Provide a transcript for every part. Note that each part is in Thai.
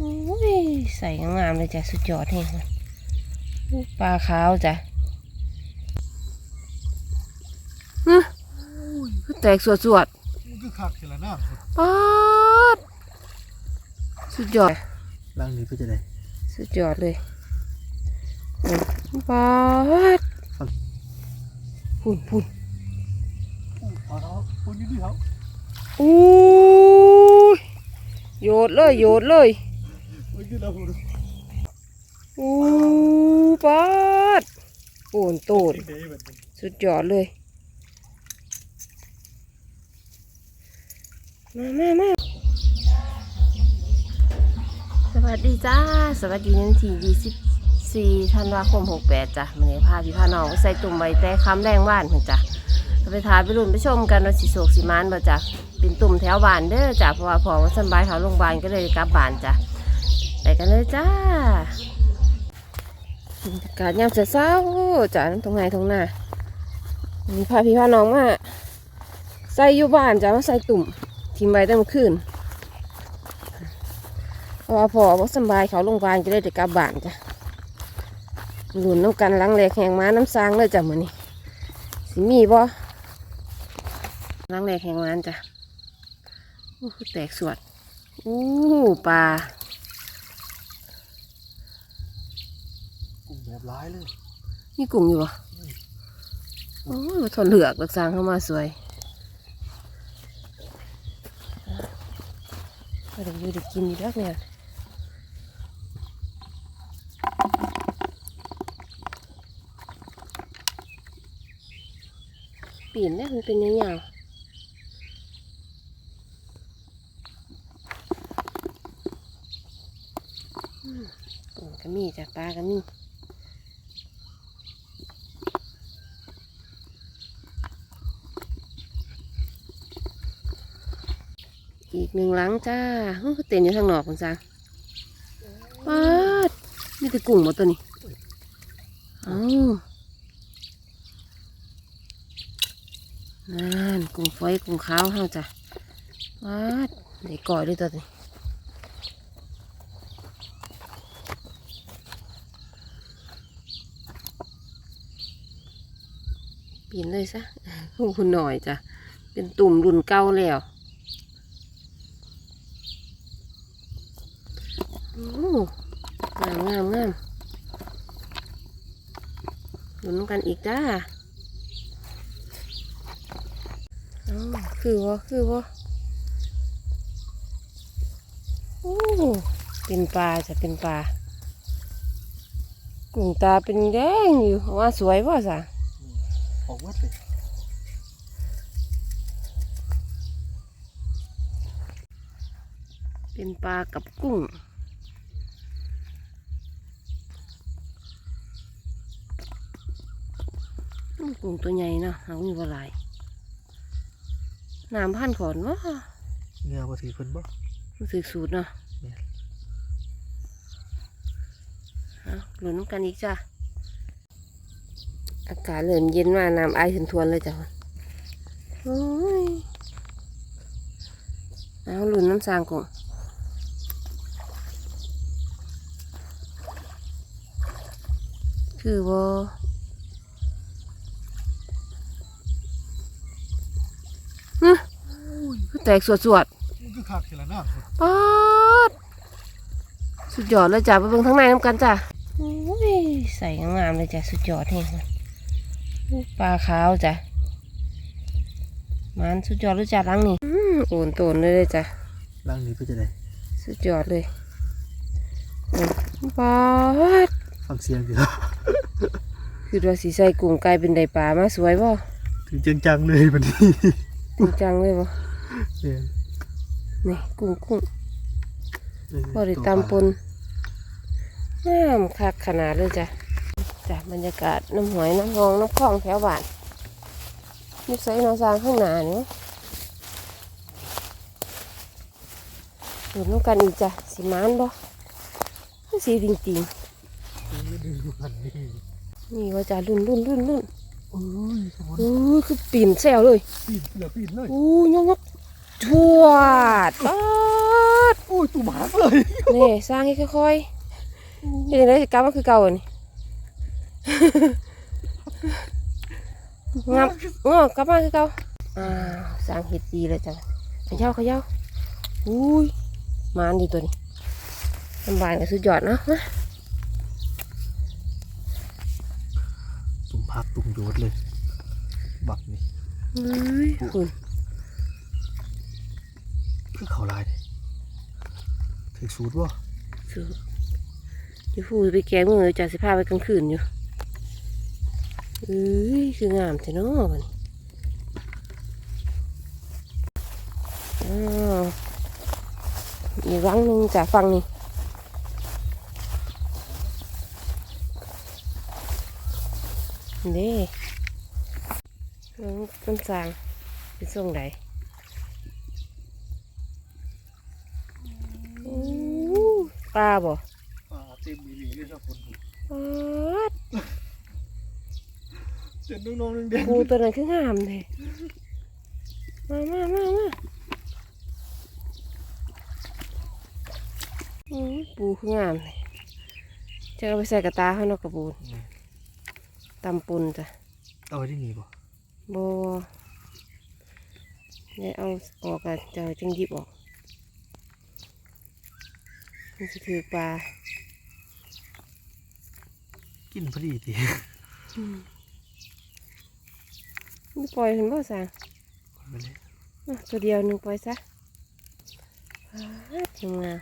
โอ้ยใส่งามๆเลยจ้ะสุดยอดแห้งเลยปลาขาวจ้ะฮะคือแตกสวดสวดมันคือคักเสร็จแล้วน้ๆป๊าดสุดยอดำล้างนี้เพื่อจะได้สุดยอดเลยป๊าดพุ่นพุ่นพอเขาคนอยู่ที่เขาอู้ยโยดเลยโยดเลยคนที่เราคน อู้ป๊าดโอนตดเด้แบบนี้สุดยอดเลย มามามาสวัสดีจ้า สวัสดีวันทียี่สิบสี่ธันวาคมหกแปดจ้ะมันนี้พาพี่พาน้องใส่ตุ่มใบแต่คำแรงบ้านจ้ะไปทายไปรุ่นไปชมกันว่าสิโศกสิมานบ่จ้ะเป็นตุ่มแถวบ้านเด้อจ้ะเพราะว่าพอว่าสบายเขาโรงพยาบาลก็เลยกลับบ้านจ้ะ ไปกันเลยจ้าบรรยากาศยามเช้าๆจ้ะตรงไหนตรงหน้ามีพาพี่พาน้องมาใส่อยู่บ้านจ้ะมาใส่ตุ่มทิมไว้ตั้งคืนเพราะว่าพอว่าสบายเขาโรงพยาบาลก็เลยจะกลับบ้านจ้ะหลุนน้ำกันหลังแหลกแหงม้าน้ำซางเลยจ้ะมือนี้สิมีบ่หลังแหลกแหงม้าจ้ะโอ้แตกสวดอู้ปลา กลุ่ม แบบร้ายเลยนี่กุ้งอยู่บ่โอ้ยมาทนเหลือกหลักซางเข้ามาสวยก็เดี๋ยวอยู่ได้กินอยู่แล้วเนี่ยปีนเนี่ยมันเป็นยังไงกุ้งก็มีจ้ะปลาก็มี อีกหนึ่งหลังจ้าเฮ้ยเต้นอยู่ทางนอกคุณจ้าป้าดมีแต่กุ้งหมดตัวนี้เอ้านั่นกุ้งฝอยกุ้งขาวเฮาจ้ะว้าดได้ก่อยด้วยตัวนี้ปีนเลยซะคุณหน่อยจ้ะเป็นตุ่มรุ่นเก่าแล้วโอ้ งามงามงามลุ้นกันอีกจ้าอ๋อคือวะคือวะโอ้เป็นปลาจะเป็นปลากุ้งตาเป็นแดงอยู่ว่าสวยว่ะสะออกวัดเลยเป็นปลากับกุ้งอืม กุ้งตัวใหญ่เนาะหางมีว่าหลายน้ำพันขอนวะเงาภาษีเพิ่นบ่รู้สึกสูตรเนาะแม่นเอาหลุนำกันอีกจ้ะ อากาศเริ่มเย็นมาน้ำไอายถึงทวนเลยจ้ะโอ้ยเอาหลุนน้ำสางกงคือว่าคือ แตกสวดสวดๆมันคือคักเสร็จแล้วน้ป๊าดสุดยอดเลยจ้ะไปเบิ่งทั้างในน้ำกันจ้ะโอ้ยใส่งามๆเลยจ้ะสุดยอดแห้งเลยปลาขาวจ้ะมันสุดยอดเลยจ้ะหลังนี่อืมโอนโตนเลยเลยจ้ะำล้างนี้เพื่อจะได้สุดยอดเลยอืมป๊าดฟังเสียงดีแล้วคือว่าสีใส่กุ้งไก่เป็นไดปลามาสวยบ่ถึงจังจังๆเลยวันนี้ จริงจังเลยบ่เนี่ยนี่กุ้งกุ้งเออบ่ได้ตำปนงามคักขนาดเลยจ้ะจ้ะบรรยากาศน้ำหอยน้ำหองน้ำคลองแถวบ้านนี่ใส่น้องสร้างข้างหน้านี่เห็นน้ำกันอีกจ้ะสีมานบ่สีจริงดูพันนี่ๆนี่ว่าจ้ะรุ่นรุ่นรุ่นรุ่นโอ้ยสมุนอู้คือปีนแซวเลยปีนเหลือปีนเลยอู้ยงยก ทวดป๊าดโอ้ยตู้หมาหักเลยนี่สร้างให้ค่อยๆนี่ได้กลับมาคือเก่าอันนี่งับเออกลับมาคือเก่าอ้าวสร้างเห็ดดีเลยจ้ะเขย่าเขย่าอุ้ยมานดีตัวนี้ลำบากก็สุดยอดเนาะมาตุ่มพักตุ่มโยดเลย บักนี่เฮ้ยคุณ คือเขาลายเลยถือสูตรวะสุดอยู่พูไปแกะมือจ่าสิพาไปกลางคืนอยู่เอ้ยคืองามแต่นาะมันอีกรังหนึ่งจากฟังนี่เด้น้องต้นสางเป็นทรงใดอู้ ปลาบ่อ่าเต็มมีหลีเลยครับคนปาดเจ็ดน้องๆแดงปูตัวนั้นคืองามเลยมามามามาอู้ปูคืองามเลยจะเอาไปใส่กระตาเขาเนอกกระปูนตำปุนจ้ะๆเอาไว้ที่นี่ป่ะบเนี่ยเอาออกกันจะจึงหยิบออก นี่จะถือปลา กินพอดีทีไม่ปล่อยเห็นบ่สางไปเลยอะตัวเดียวหนึ่งปล่อยซะทำงาน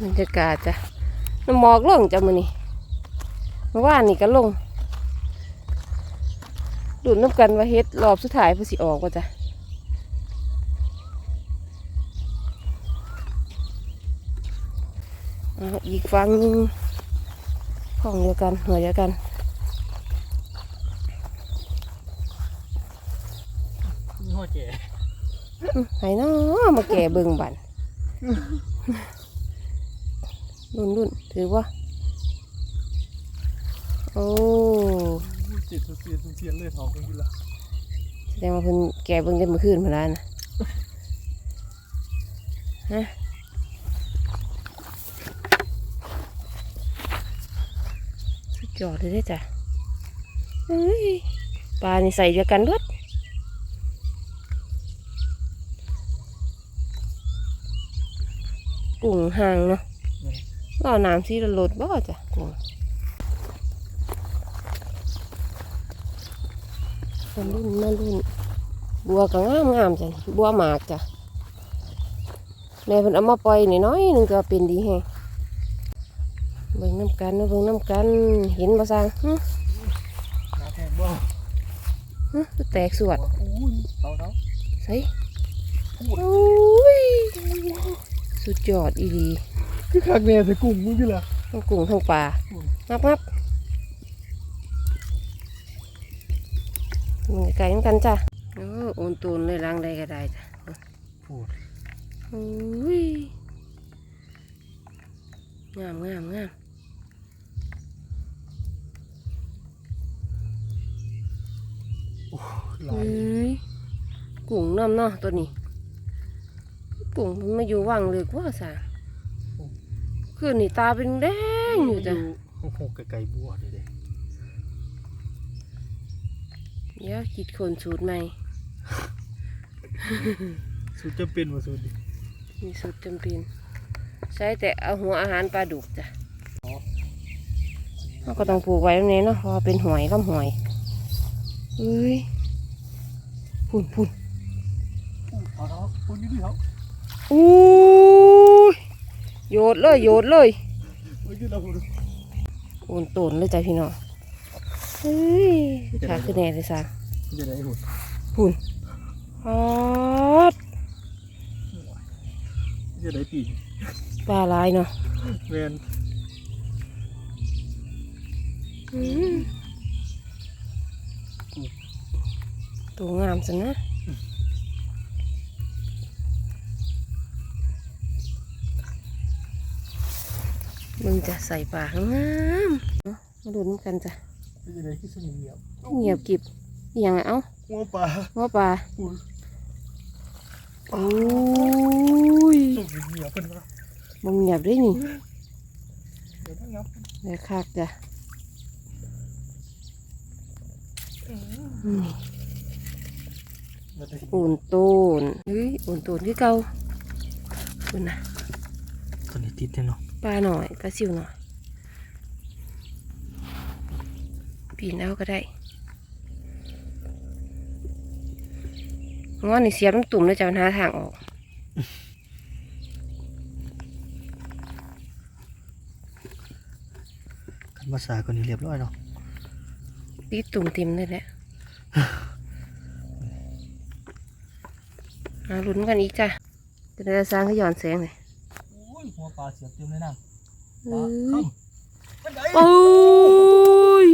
บรรยากาศจ้ะน้ำหมอกลงจ้ะมือนี่เมื่อวานนี่ก็ลงดูดน้ำกันว่าเฮ็ดรอบสุดท้ายเพื่อสิออกว่าจ้ะ อาอีกฟังหนึงห้องเดียวกันหัวเดียวกันนี่ห้อแก่ไห้น้อมาแก่เบิ่งบันรุ่นรุ่นถือว่าโอ้เจ็ดเสียนเสียนเลยทองกันอยู่ละแสดงว่าเพิ่นแก่เบิ่งได้เมื่อคืนมาแล้วนะฮะ สุดยอดเลยเด้จ้ะปลานี่ใส่เดียวกันเบิดกุ้งห่างเนาะก็เอน้ำซีละลดบ่จ้ะกุ้งมารุ่นมารุ่นบัวก็งามงามจ้ะบัวหมากจ้ะแม่เพิ่นเอามาปล่อยน้อยนึงก็เป็นดีแฮงเบิ่ง น้ำกันเนาะเบิ่งน้ำกันเห็นบ่ซางหึน้าแทงบ่หึคือแตกสวดอุ้ยเขาเขาใส่โอ้ยสุดยอดอีหลีคือคักแน่ใส่กุ้งมึงพี่ละทั้งกุ้งทั้งปลางับงับมึงไก่น้ำกันจ้ะโอ้โอนตูนเลยล้างได้ก็ได้จ้ะพูดโอ้ยงามงามงาม หลายเฮ้ยกุ้งน้ำเนาะตัวนี้กุ้งมันมาอยู่ว่างเลยกว่าสาคืนนี่ตาเป็นแดงอยู่จ้ะหกหกไก่บัวเลยเด้เดี๋ยวคิดคนสูตรใหม่ สูตรจะเป็นว่าสูตรดิมีสูตรจำเป็นใช้แต่เอาหัวอาหารปลาดุกจ้ะเราก็ต้องปลูกไว้ตรงนี้เนาะเพราะว่าเป็นหอยลำหอย เฮ้ยพุ่นพุ่นเขาเขาคนนี้ดิเขาอู้ยโยดเลยโยดเลยเมื่อกี้เราพูดโอนโตนเลยจ้ะพี่น้องเฮ้ยขาขึ้นแน่เลยสาจะได้หุ่นพุ่นฮอดจะได้ปีปลาหลายเนาะแมน อืม ตัวงามสินะมึงจะใส่ปลาข้างงามเนาะมาดูน้ำกันจ้ะจะได้ที่สนิทเงียบเงียบกิบอหย่างเอ้าหัวปลาว่าปลาอุ้ยโอ้ยตุ่มเหนียวเพิ่นว่าบ่เงียบเด้วยนี่เดี๋ยวนะครับเดี๋ยวคักจ้ะอื มเดี๋ยวจะอุ่นตูนเฮ้ยอุ่นตูนคือเก่าคุณนะตัวนี้ติดแน่เนาะปลาหน่อยปลาซิวหน่อยปีนเอาก็ได้ง้อนี่เสียบลงตุ่มแล้วจะหาทางออกคันภาษาคนนี้เรียบร้อยเนาะตีตุ่มเต็มเลยแหละ มาลุ้นกันอีกจ้ะจะได้สร้างให้ย้อนแสงเลยโอ้ยหัวปลาเสียบเต็มเลยนะเอ้ยมันไหนโอ้ย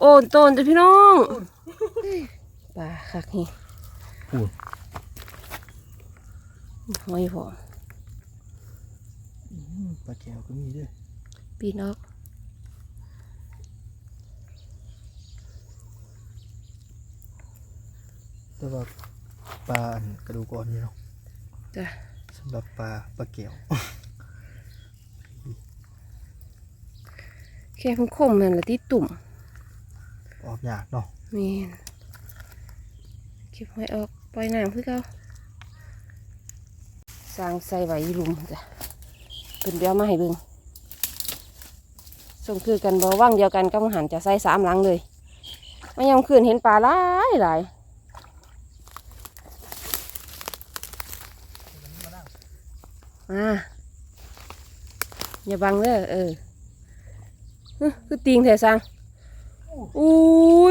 โอนโตนจ้ะพี่น้องปลาคักนี่พูดหอยพอปลาแก้วก็มีด้วยปีนออกแต่ว่า ปลาอันกระดูกอ่อนนี่เนาะจ้ะสำหรับปลาปลาแก้วแค่คมๆนั่นแหละที่ตุ่มออกยากเนาะแมีนเก็บหอยออกปล่อยน้ำคือเก่าสร้างใส่ไว้อีหลุมจ้ะเป็นเดียวมาให้เบิ่งส่งคือกันบ่ว่างเดียวกันก็มหันจะใส่สามหลังเลยมายามคืนเห็นปลาหลายหลาย มาอย่าบังเด้อเออฮึคือติงแท้ซังอุ้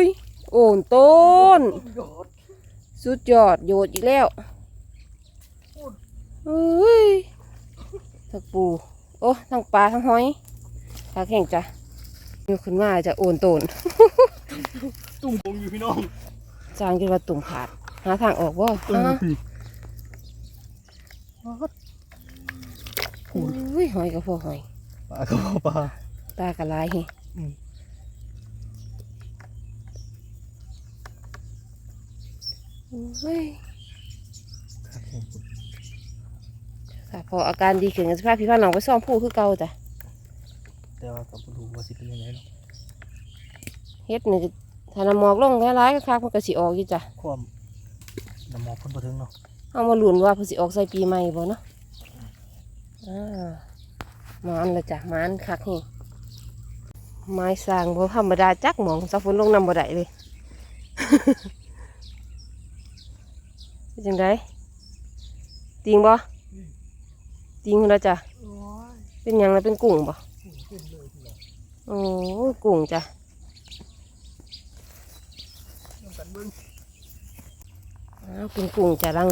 ยโอนต้น สุดยอดโยดอีกแล้วเฮ้ยทั้งปู โอ้ ทั้งปลาทั้งหอยปลาแข็งจ้ะยกขึ้นมาจะโอนโตน ตุ่มปงอยู่พี่น้องจางกินว่าตุ่มขาด หาทางออกบ่เอออะพี่อุ้ยหอยกับพวกหอยปลาก็ปลาตากระลายเฮอืมเฮ้ยครับผมค่ะพออาการดีขึ้นกันสภาพพี่พ่อน้องไปซ่อมผู้คือเก่าจ้ะแต่ว่ากับรู้ว่าสิเป็นยังไงเนาะเฮ็ดนี่ถ้าน้ำหมอกลงหลายๆก็คักมันก็สิออกอยู่จ้ะความน้ำหมอกคนบ่ถึงเนาะเอามาลุ้นว่าเพิ่นสิออกใส่ปีใหม่บ่เนาะอ่าห มานละจ้ะมานคักแฮงไม้สร้างบ่ธรรมดาจักหมองสะฝนลงน้ำบ่ได้เลยจังไดติงบ่ติงแล้วจ้ะเป็นยังล่ะเป็นกุ้งบ่โอ้กุ้งจ้ะเอ้าวเป็นกุ้งจ้ะรัง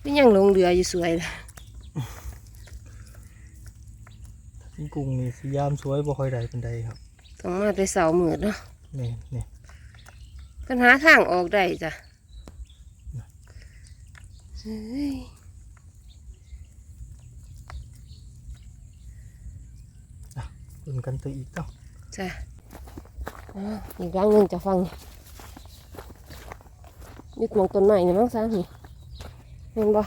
เป็นยังลงเรืออยู่สวยเลย ทิ้งกุ้งนี่สียามสวยบ่ค่อยได้เป็นใดครับต้องมาแต่เสาร์มืดเนาะนี่นี่ปัญหาทางออกได้จ้ะเฮ้ยคุนกันตัวอีกเนาะจ้ะอ้าวอีกรังหนึ่งจะฟังยึดมองต้นไม้นี่มั้งซะนี่เห็นบ่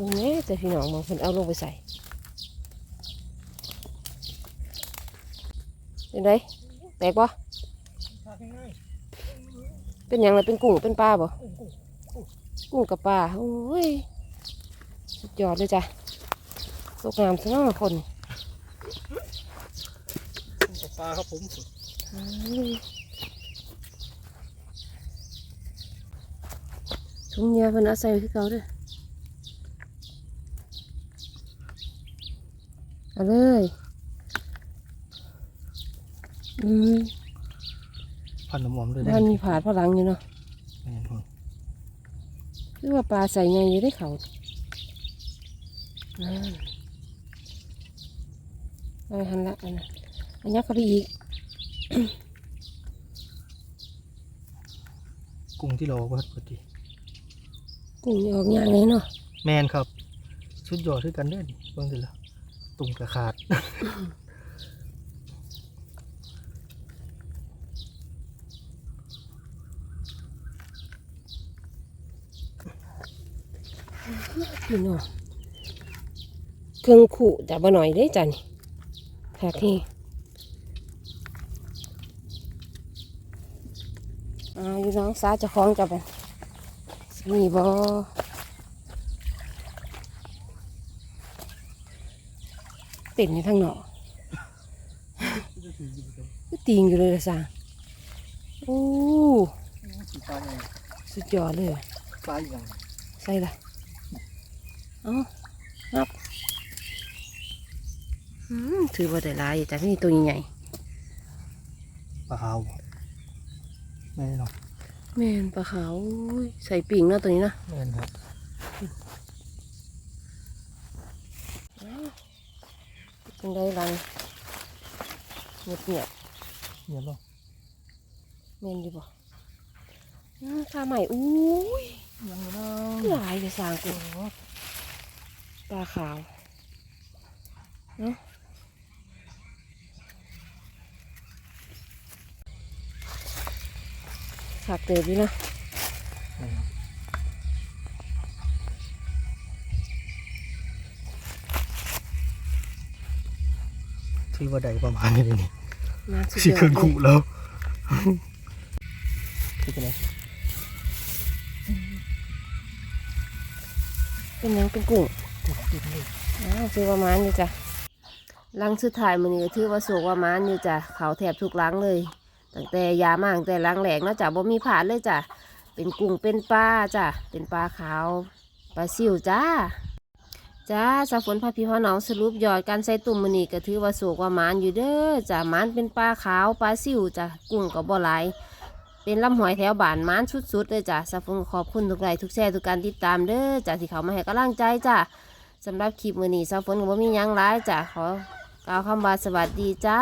มึง แต่พี่น้องมองเพิ่นเอาลงไปใส่เป็นไรแตกบ่เป็นยังไงเป็นกุ้งเป็นปลาบ่กุ้งกับปลาโอ้ยสุดยอดเลยจ้ะตกน้ำซะนาะคนกุ้งกับปลาครับผมถุงเนียเพิ่นอาใส่ไว้คือเก่าด้อ เอาเลย อืมพันน้ำหอมด้วยบ้านมีผาดพลังอยู่เนาะแม่นพุ่นหรือว่าปลาใส่ไงอยู่ได้เขานั่นเอาหันละอันนั้นอันยักเข้าไปอีก กุ้งที่เราวัดพอดีกุ้งนี่ออกยางเลยเนาะ แมนครับ ชุดยอดด้วยกันเด้อนี่เบิ่งเด้อละ ตุ่มกระขาด พี่น้องเครื่องขู่แต่บ่หน่อยได้จันค่ะที่อ่าพี่น้องสาจะคล้องจะเป็นมีบ่ เป็นในทางหนอกก็ติงอยู่เลยละสาโอ้สีฟ้าไงสุดยอดเลยฟ้าอย่างใส่ละเอานับอืมถือว่าได้หลายอยู่แต่นี่ตัวใหญ่ปลาขาวแม่เนาะๆแม่นปลาขาวอุ้ยใส่ปิ่งเนาะตัวนี้นะแม่นครับ จังได้รังเงียบเงียบเงียบเนาะๆแม่นดีบ่อ้าวทาใหม่อุ้ยยังเนาหะลายเลยสร้างกูปลาขาวเนาะขักเติบอยู่นะ ถือว่าใดประมาณนี้นี่มาสุดสียอเครื่อดงเลยขู่แล้วคือเป็นไงเป็นหยังเป็นกุ้งถูกติดเลยอ้าวซื้อประมาณอยู่จ้ะลังสุดท้ายมันนี่ก็ถือว่าสูกประมาณอยู่จ้ะเขาแถบทุกหลังเลยตั้งแต่ยามาตั้งแต่หลังแหลกเนาะจ้ะบ่มีผ่านเลยจ้ะเป็นกุ้งเป็นปลาจ้ะเป็นปลาขาวปลาซิวจ้า จ้าสาฝนพาพี่พ่อน้องสรุปยอดการใส่ตุ่มมันนี่ก็ถือว่าสูกประมาณอยู่เด้อจ้ะมันเป็นปลาขาวปลาซิวจ้ะกุ้งก็บ่หลายเป็นลำหอยแถวบ้านมานสุดๆเลยจ้ะสาฝนขอบคุณทุกไลค์ทุกแชร์ทุกการติดตามเด้อจ้ะที่เขามาให้กำลังใจจ้ะสำหรับคลิปมือนีสาวฝนก็บ่มียังร้ายจ้ะขอกล่าวคำว่าสวัสดีจ้า